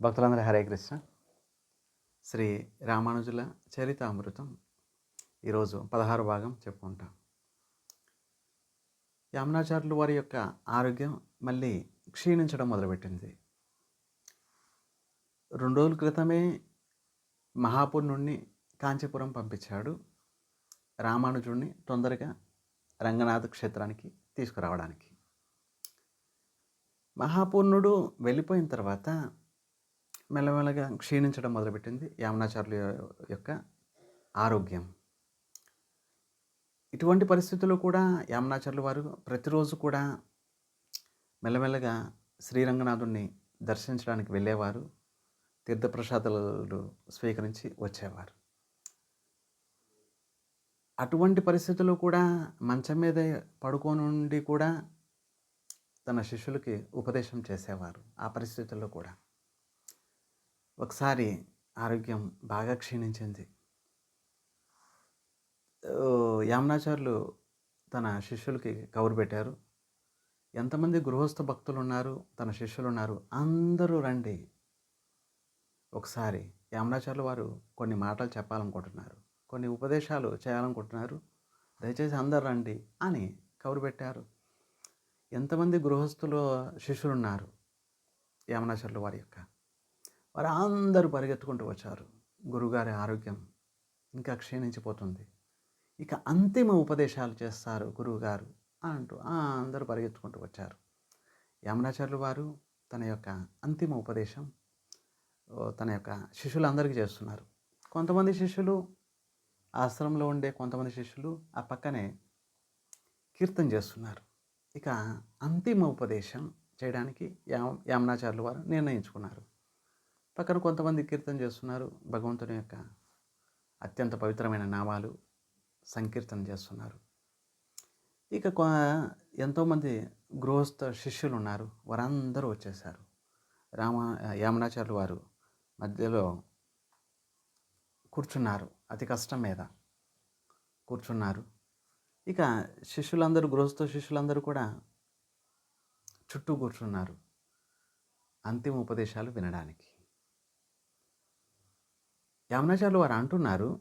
భక్తులందరూ హరే కృష్ణ. శ్రీ రామానుజుల చరితామృతం ఈరోజు పదహారు భాగం చెప్పుకుంటాం. యామునాచార్యులు వారి యొక్క ఆరోగ్యం మళ్ళీ క్షీణించడం మొదలుపెట్టింది. రెండు రోజుల క్రితమే మహాపుణ్యుణ్ణి కాంచీపురం పంపించాడు. రామానుజుడిని తొందరగా రంగనాథ క్షేత్రానికి తీసుకురావడానికి. మహాపూర్ణుడు వెళ్ళిపోయిన తర్వాత మెల్లమెల్లగా క్షీణించడం మొదలుపెట్టింది యామునాచార్యుల యొక్క ఆరోగ్యం. ఇటువంటి పరిస్థితుల్లో కూడా యామునాచార్యుల వారు ప్రతిరోజు కూడా మెల్లమెల్లగా శ్రీరంగనాథుణ్ణి దర్శించడానికి వెళ్ళేవారు. తీర్థప్రసాదాలు స్వీకరించి వచ్చేవారు. అటువంటి పరిస్థితుల్లో కూడా మంచం మీద పడుకోనుండి ఉండి కూడా తన శిష్యులకి ఉపదేశం చేసేవారు ఆ పరిస్థితుల్లో కూడా. ఒకసారి ఆరోగ్యం బాగా క్షీణించింది. యామునాచార్యులు తన శిష్యులకి కబురు పెట్టారు. ఎంతమంది గృహస్థ భక్తులు ఉన్నారు తన శిష్యులు ఉన్నారు అందరూ రండి. ఒకసారి యామునాచార్యులు వారు కొన్ని మాటలు చెప్పాలనుకుంటున్నారు కొన్ని ఉపదేశాలు చేయాలనుకుంటున్నారు. దయచేసి అందరు రండి అని కబురు పెట్టారు. ఎంతమంది గృహస్థులు శిష్యులు ఉన్నారు యామనాచార్యులు వారి యొక్క? వారు అందరూ పరిగెత్తుకుంటూ వచ్చారు. గురుగారి ఆరోగ్యం ఇంకా క్షీణించిపోతుంది. ఇక అంతిమ ఉపదేశాలు చేస్తారు గురువుగారు అంటూ అందరూ పరిగెత్తుకుంటూ వచ్చారు. యామనాచార్యులు వారు తన యొక్క అంతిమ ఉపదేశం తన యొక్క శిష్యులందరికీ చేస్తున్నారు. కొంతమంది శిష్యులు ఆశ్రమంలో ఉండే కొంతమంది శిష్యులు ఆ పక్కనే కీర్తన చేస్తున్నారు. ఇక అంతిమ ఉపదేశం చేయడానికి యామ యమునాచార్యులు వారు నిర్ణయించుకున్నారు. పక్కన కొంతమంది కీర్తన చేస్తున్నారు. భగవంతుని యొక్క అత్యంత పవిత్రమైన నామాలు సంకీర్తన చేస్తున్నారు. ఇక ఎంతోమంది గృహస్థ శిష్యులు ఉన్నారు వారందరూ వచ్చేసారు రామ యామనాచార్యులు వారు మధ్యలో కూర్చున్నారు. అతి కష్టం మీద కూర్చున్నారు. ఇక శిష్యులందరూ గృహస్థ శిష్యులందరూ కూడా చుట్టూ కూర్చున్నారు. అంతిమ ఉపదేశాలు వినడానికి. యామనాచార్యులు వారు అంటున్నారు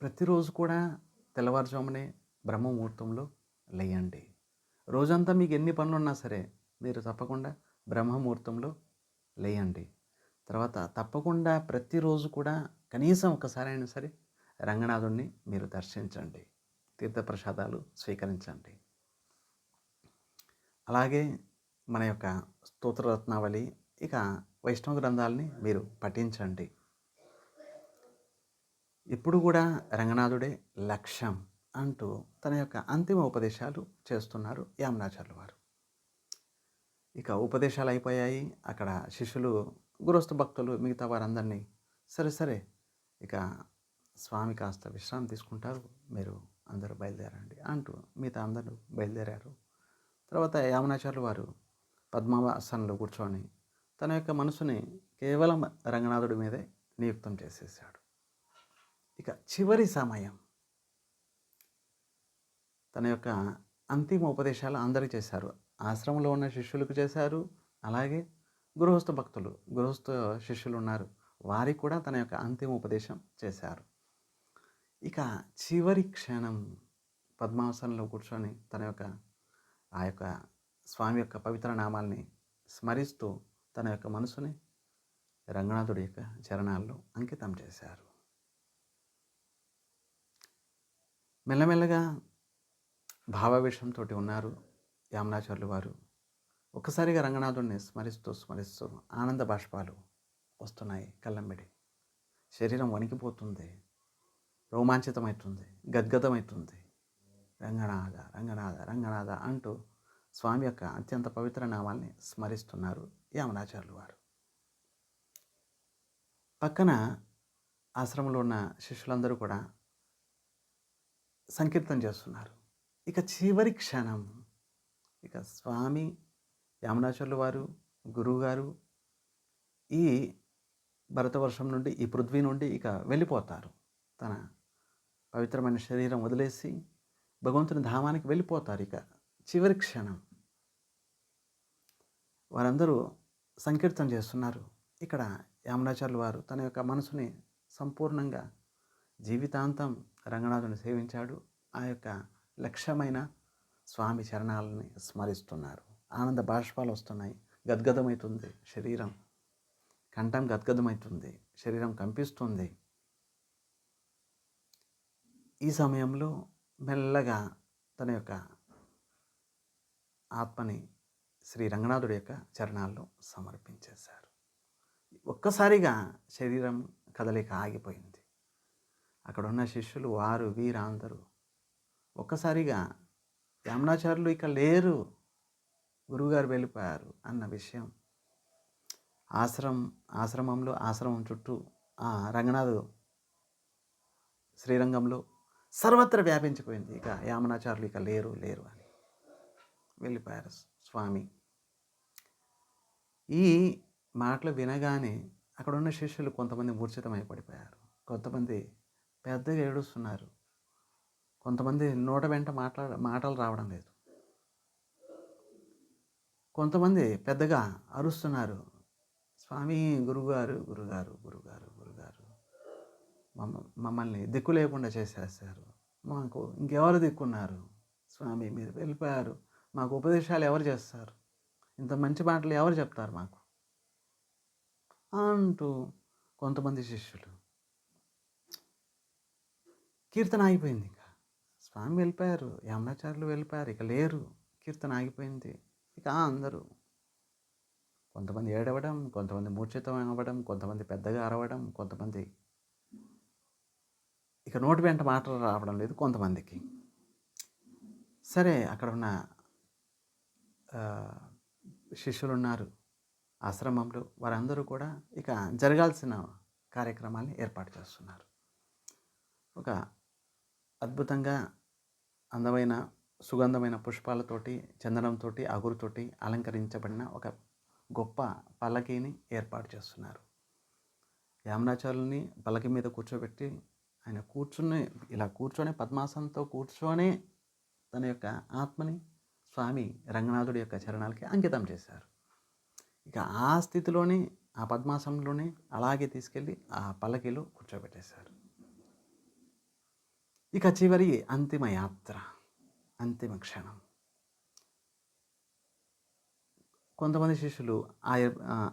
ప్రతిరోజు కూడా తెల్లవారుజామునే బ్రహ్మముహూర్తంలో లేయండి. రోజంతా మీకు ఎన్ని పనులు ఉన్నా సరే మీరు తప్పకుండా బ్రహ్మముహూర్తంలో లేయండి. తర్వాత తప్పకుండా ప్రతిరోజు కూడా కనీసం ఒకసారి అయినా సరే రంగనాథుణ్ణి మీరు దర్శించండి. తీర్థప్రసాదాలు స్వీకరించండి. అలాగే మన యొక్క స్తోత్రరత్నావళి ఇక వైష్ణవ గ్రంథాలని మీరు పఠించండి. ఇప్పుడు కూడా రంగనాథుడే లక్ష్యం అంటూ తన యొక్క అంతిమ ఉపదేశాలు చేస్తున్నారు యామనాచార్యులు వారు. ఇక ఉపదేశాలు అయిపోయాయి. అక్కడ శిష్యులు గురస్థ భక్తులు మిగతా వారందరినీ సరే సరే ఇక స్వామి కాస్త విశ్రాంతి తీసుకుంటారు. మీరు అందరూ బయలుదేరండి అంటూ మిగతా అందరూ బయలుదేరారు. తర్వాత యామనాచార్యులు వారు పద్మాసనంలో కూర్చొని తన యొక్క మనసుని కేవలం రంగనాథుడి మీదే నియుక్తం చేసేసాడు ఇక చివరి సమయం. తన యొక్క అంతిమ ఉపదేశాలు అందరికీ చేశారు. ఆశ్రమంలో ఉన్న శిష్యులకు చేశారు. అలాగే గృహస్థ భక్తులు గృహస్థ శిష్యులు ఉన్నారు. వారికి కూడా తన యొక్క అంతిమ ఉపదేశం చేశారు. ఇక చివరి క్షణం పద్మాసనంలో కూర్చొని తన యొక్క ఆ యొక్క స్వామి యొక్క పవిత్ర నామాల్ని స్మరిస్తూ తన యొక్క మనసుని రంగనాథుడి యొక్క చరణాల్లో అంకితం చేశారు. మెల్లమెల్లగా భావావేశంతో ఉన్నారు యామనాచార్యులు వారు. ఒక్కసారిగా రంగనాథుడిని స్మరిస్తూ స్మరిస్తూ ఆనంద బాష్పాలు వస్తున్నాయి కళ్ళంబిడి. శరీరం వణికిపోతుంది. రోమాంచితమవుతుంది గద్గతమవుతుంది రంగనాథ రంగనాథ రంగనాథ అంటూ స్వామి యొక్క అత్యంత పవిత్ర నామాల్ని స్మరిస్తున్నారు యామనాచార్యులు వారు. పక్కన ఆశ్రమంలో ఉన్న శిష్యులందరూ కూడా సంకీర్తన చేస్తున్నారు. ఇక చివరి క్షణం. ఇక స్వామి యామనాచార్యులు వారు గురువుగారు ఈ భరతవర్షం నుండి ఈ పృథ్వీ నుండి ఇక వెళ్ళిపోతారు. తన పవిత్రమైన శరీరం వదిలేసి భగవంతుని ధామానికి వెళ్ళిపోతారు ఇక చివరి క్షణం. వారందరూ సంకీర్తన చేస్తున్నారు. ఇక్కడ యామనాచార్యులు వారు తన యొక్క మనసుని సంపూర్ణంగా జీవితాంతం రంగనాథుని సేవించాడు. ఆ యొక్క లక్ష్యమైన స్వామి చరణాలని స్మరిస్తున్నారు. ఆనంద బాష్పాలు వస్తున్నాయి. గద్గదమవుతుంది శరీరం. కంఠం గద్గదమవుతుంది. శరీరం కంపిస్తుంది. ఈ సమయంలో మెల్లగా తన యొక్క ఆత్మని శ్రీ రంగనాథుడి యొక్క చరణాల్లో సమర్పించేశారు. ఒక్కసారిగా శరీరం కదలిక ఆగిపోయింది. అక్కడ ఉన్న శిష్యులు వారు వీరందరూ ఒక్కసారిగా యామనాచారులు ఇక లేరు గురువుగారు వెళ్ళిపోయారు అన్న విషయం. ఆశ్రమం ఆశ్రమంలో ఆశ్రమం చుట్టూ ఆ రంగనాథు శ్రీరంగంలో సర్వత్ర వ్యాపించిపోయింది. ఇక యామనాచారులు ఇక లేరు లేరు అని. వెళ్ళిపోయారు స్వామి. ఈ మాటలు వినగానే అక్కడ ఉన్న శిష్యులు కొంతమంది మూర్ఛితమై పడిపోయారు. కొంతమంది పెద్దగా ఏడుస్తున్నారు. కొంతమంది నోట వెంట మాట్లాడ మాటలు రావడం లేదు. కొంతమంది పెద్దగా అరుస్తున్నారు. స్వామి గురుగారు గురుగారు గురుగారు గురుగారు. మమ్మ మమ్మల్ని దిక్కు లేకుండా చేసేసారు. మాకు ఇంకెవరు దిక్కున్నారు? స్వామి మీరు వెళ్ళిపోయారు. మాకు ఉపదేశాలు ఎవరు చేస్తారు? ఇంత మంచి మాటలు ఎవరు చెప్తారు మాకు? అంటూ కొంతమంది శిష్యులు. కీర్తన ఆగిపోయింది ఇంకా. స్వామి వెళ్ళిపోయారు యమునాచార్యులు వెళ్ళిపోయారు ఇక లేరు. కీర్తన ఆగిపోయింది. ఇక అందరూ కొంతమంది ఏడవడం కొంతమంది మూర్ఛితం అవ్వడం కొంతమంది పెద్దగా అరవడం కొంతమంది ఇక నోటి వెంట మాటలు రావడం లేదు కొంతమందికి. సరే అక్కడ ఉన్న శిష్యులు ఉన్నారు ఆశ్రమంలో వారందరూ కూడా ఇక జరగాల్సిన కార్యక్రమాల్ని ఏర్పాటు చేస్తున్నారు. ఒక అద్భుతంగా అందమైన సుగంధమైన పుష్పాలతోటి చందనంతో అగురుతోటి అలంకరించబడిన ఒక గొప్ప పల్లకీని ఏర్పాటు చేస్తున్నారు. యామునాచారుల్ని పల్లకి మీద కూర్చోబెట్టి ఆయన కూర్చుని ఇలా కూర్చొని పద్మాసనంతో కూర్చొని తన యొక్క ఆత్మని స్వామి రంగనాథుడి యొక్క చరణాలకి అంకితం చేశారు. ఇక ఆ స్థితిలోనే ఆ పద్మాసనంలోనే అలాగే తీసుకెళ్ళి ఆ పల్లకిలో కూర్చోబెట్టేశారు. ఇక చివరి అంతిమ యాత్ర అంతిమ క్షణం. కొంతమంది శిష్యులు ఆ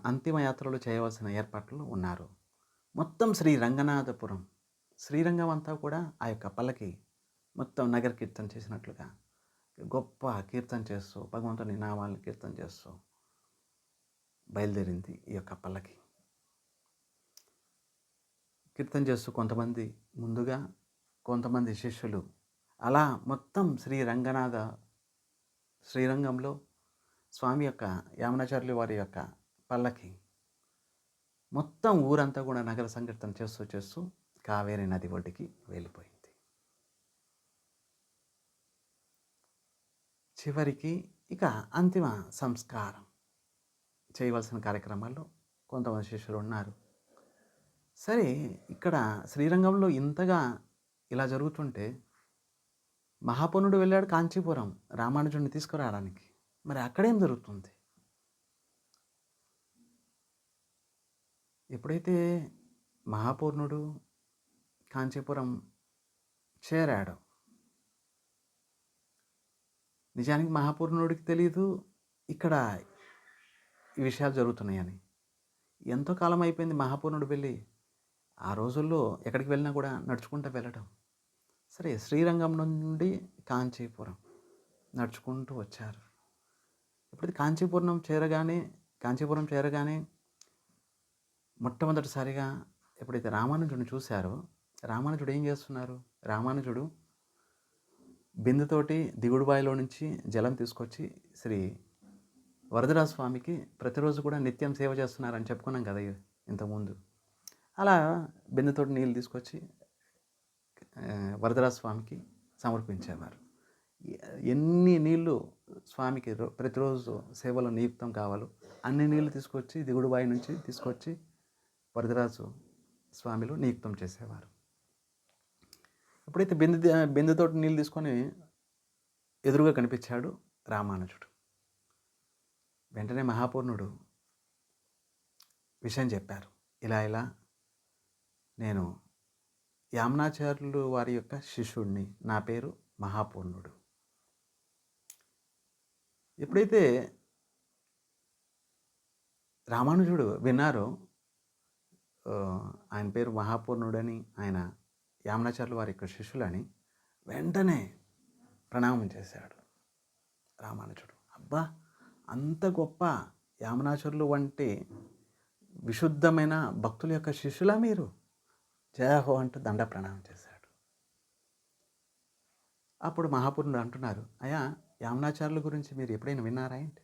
అంతిమ యాత్రలో చేయవలసిన ఏర్పాట్లు ఉన్నారు. మొత్తం శ్రీ రంగనాథపురం శ్రీరంగం అంతా కూడా ఆ యొక్క పల్లకి మొత్తం నగర కీర్తన చేసినట్లుగా గొప్ప కీర్తన చేస్తూ భగవంతుని నామాలను కీర్తన చేస్తూ బయలుదేరింది ఈ యొక్క పల్లకి. కీర్తన చేస్తూ కొంతమంది ముందుగా కొంతమంది శిష్యులు అలా మొత్తం శ్రీ రంగనాథ శ్రీరంగంలో స్వామి యొక్క యామనాచార్యులు వారి యొక్క పల్లకి మొత్తం ఊరంతా కూడా నగర సంకీర్తన చేస్తూ చేస్తూ కావేరీ నది ఒడ్డుకి వెళ్ళిపోయింది. చివరికి ఇక అంతిమ సంస్కారం. చేయవలసిన కార్యక్రమాల్లో కొంతమంది శిష్యులు ఉన్నారు. సరే ఇక్కడ శ్రీరంగంలో ఇంతగా ఇలా జరుగుతుంటే మహాపనుడు వెళ్ళాడు కాంచీపురం రామానుజుడిని తీసుకురావడానికి. మరి అక్కడేం జరుగుతుంది? ఎప్పుడైతే మహాపూర్ణుడు కాంచీపురం చేరాడో నిజానికి మహాపూర్ణుడికి తెలియదు ఇక్కడ ఈ విషయాలు జరుగుతున్నాయని. ఎంతో కాలం అయిపోయింది మహాపూర్ణుడు వెళ్ళి. ఆ రోజుల్లో ఎక్కడికి వెళ్ళినా కూడా నడుచుకుంటూ వెళ్ళడం సరే శ్రీరంగం నుండి కాంచీపురం నడుచుకుంటూ వచ్చారు. ఇప్పుడు కాంచీపురం చేరగానే కాంచీపురం చేరగానే మొట్టమొదటిసారిగా ఎప్పుడైతే రామానుజుడిని చూశారో రామానుజుడు ఏం చేస్తున్నారు? రామానుజుడు బిందుతోటి దిగుడు బావిలో నుంచి జలం తీసుకొచ్చి శ్రీ వరదరాజ స్వామికి ప్రతిరోజు కూడా నిత్యం సేవ చేస్తున్నారని చెప్పుకున్నాం కదా ఇంతకుముందు. అలా బిందుతోటి నీళ్ళు తీసుకొచ్చి వరదరాజ స్వామికి సమర్పించేవారు. ఎన్ని నీళ్ళు స్వామికి ప్రతిరోజు సేవలో నియుక్తం కావాలో అన్ని నీళ్ళు తీసుకొచ్చి దిగుడుబాయి నుంచి తీసుకొచ్చి వరదరాజు స్వామిలో నియుక్తం చేసేవారు. అప్పుడైతే బిందు బిందుతో నీళ్ళు తీసుకొని ఎదురుగా కనిపించాడు రామానుజుడు. వెంటనే మహాపూర్ణుడు విషయం చెప్పారు. ఇలా ఇలా నేను యామ్నాచార్యులు వారి యొక్క శిష్యుడిని నా పేరు మహాపూర్ణుడు. ఎప్పుడైతే రామానుజుడు విన్నారో ఆయన పేరు మహాపూర్ణుడని ఆయన యామనాచార్యులు వారి యొక్క శిష్యులని వెంటనే ప్రణామం చేశాడు రామానుజుడు. అబ్బా అంత గొప్ప యామనాచారులు వంటి విశుద్ధమైన భక్తుల యొక్క శిష్యులా మీరు? జయహో అంటూ దండ ప్రణామం చేశాడు. అప్పుడు మహాపురుడు అంటున్నారు అయ్యా యామనాచార్యుల గురించి మీరు ఎప్పుడైనా విన్నారా ఏంటి?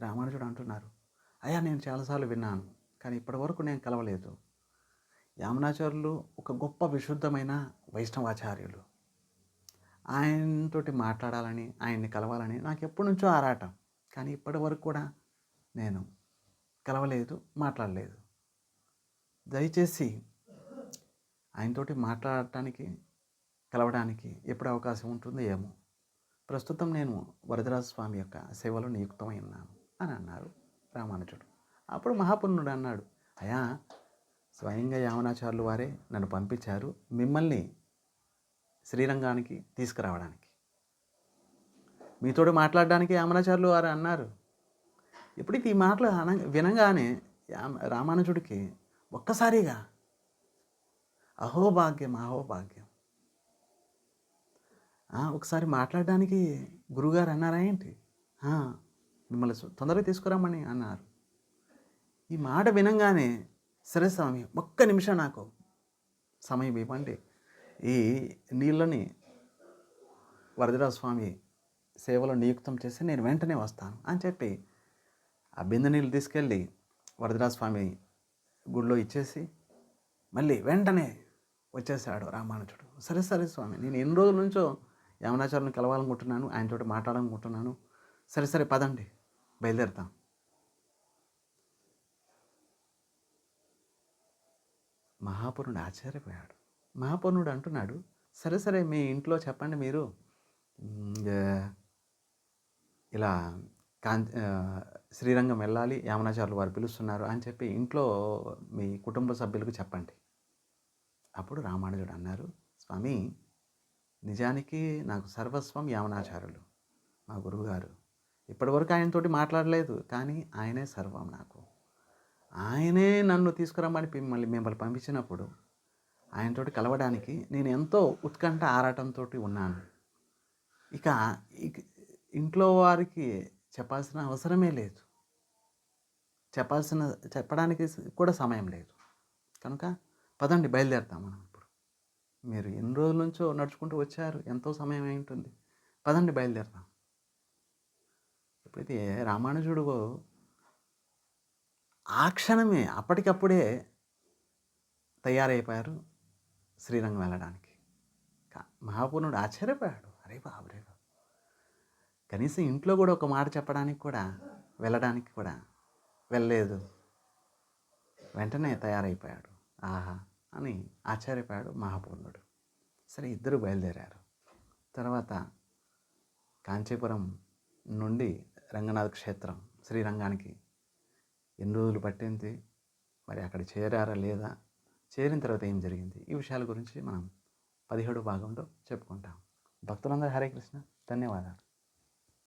రామానుజుడు అంటున్నారు అయ్యా నేను చాలాసార్లు విన్నాను కానీ ఇప్పటివరకు నేను కలవలేదు. యామనాచార్యులు ఒక గొప్ప విశుద్ధమైన వైష్ణవాచార్యులు. ఆయనతోటి మాట్లాడాలని ఆయన్ని కలవాలని నాకు ఎప్పటి నుంచో ఆరాటం. కానీ ఇప్పటి వరకు కూడా నేను కలవలేదు మాట్లాడలేదు. దయచేసి ఆయనతోటి మాట్లాడటానికి కలవడానికి ఎప్పుడు అవకాశం ఉంటుందో ఏమో. ప్రస్తుతం నేను వరదరాజ స్వామి యొక్క సేవలో నియుక్తమై ఉన్నాను అని అన్నారు రామానుజుడు. అప్పుడు మహాపుణ్యుడు అన్నాడు అయా స్వయంగా యామనాచారులు వారే నన్ను పంపించారు మిమ్మల్ని శ్రీరంగానికి తీసుకురావడానికి. మీతోడు మాట్లాడడానికి యామనాచార్యులు వారు అన్నారు. ఎప్పుడైతే ఈ మాటలు అన వినగానే రామానుజుడికి ఒక్కసారిగా అహోభాగ్యం అహోభాగ్యం. ఒకసారి మాట్లాడడానికి గురుగారు అన్నారా ఏంటి? మిమ్మల్ని తొందరగా తీసుకురామని అన్నారు. ఈ మాట వినంగానే సరే స్వామి ఒక్క నిమిషం నాకు. సమయం ఇవ్వండి. ఈ నీళ్ళని వరదరాజ స్వామి సేవలో నియుక్తం చేసి నేను వెంటనే వస్తాను అని చెప్పి ఆ బిందె నీళ్ళు తీసుకెళ్ళి వరదరాజ స్వామి గుడిలో ఇచ్చేసి మళ్ళీ వెంటనే వచ్చేసాడు రామానుజుడు. సరే సరే స్వామి నేను ఎన్ని రోజుల నుంచో యమనాచార్యుని కలవాలనుకుంటున్నాను ఆయనతోటి మాట్లాడాలనుకుంటున్నాను. సరే సరే పదండి బయలుదేరుతాం. మహాపురుడు ఆశ్చర్యపోయాడు. మహాపూర్ణుడు అంటున్నాడు సరే సరే మీ ఇంట్లో చెప్పండి మీరు. ఇలా కాం శ్రీరంగం వెళ్ళాలి యామనాచార్యులు వారు పిలుస్తున్నారు అని చెప్పి ఇంట్లో మీ కుటుంబ సభ్యులకు చెప్పండి. అప్పుడు రామానుజుడు అన్నారు స్వామి నిజానికి నాకు సర్వస్వం యామనాచార్యులు మా గురువుగారు. ఇప్పటివరకు ఆయనతోటి మాట్లాడలేదు కానీ ఆయనే సర్వం నాకు. ఆయనే నన్ను తీసుకురమ్మని మిమ్మల్ని మిమ్మల్ని పంపించినప్పుడు ఆయనతోటి కలవడానికి నేను ఎంతో ఉత్కంఠ ఆరాటంతో ఉన్నాను. ఇక ఇంట్లో వారికి చెప్పాల్సిన అవసరమే లేదు. చెప్పాల్సిన చెప్పడానికి కూడా సమయం లేదు. కనుక పదండి బయలుదేరుతాం మనం ఇప్పుడు. మీరు ఎన్ని రోజుల నుంచో నడుచుకుంటూ వచ్చారు? ఎంతో సమయం అయి ఉంటుంది. పదండి బయలుదేరుతాం. ఇప్పుడైతే రామానుజుడు ఆ క్షణమే అప్పటికప్పుడే తయారైపోయారు శ్రీరంగం వెళ్ళడానికి. మహాపూర్ణుడు ఆశ్చర్యపోయాడు. అరే బాబు రే బాబు. కనీసం ఇంట్లో కూడా ఒక మాట చెప్పడానికి కూడా వెళ్ళడానికి కూడా వెళ్ళలేదు. వెంటనే తయారైపోయాడు. ఆహా అని ఆశ్చర్యపోయాడు మహాపూర్ణుడు. సరే ఇద్దరు బయలుదేరారు. తర్వాత కాంచీపురం నుండి రంగనాథ క్షేత్రం శ్రీరంగానికి ఎన్ని రోజులు పట్టింది మరి అక్కడ చేరారా లేదా చేరిన తర్వాత ఏం జరిగింది? ఈ విషయాల గురించి మనం పదిహేడు భాగంలో చెప్పుకుంటాం. భక్తులందరూ హరే కృష్ణ. ధన్యవాదాలు.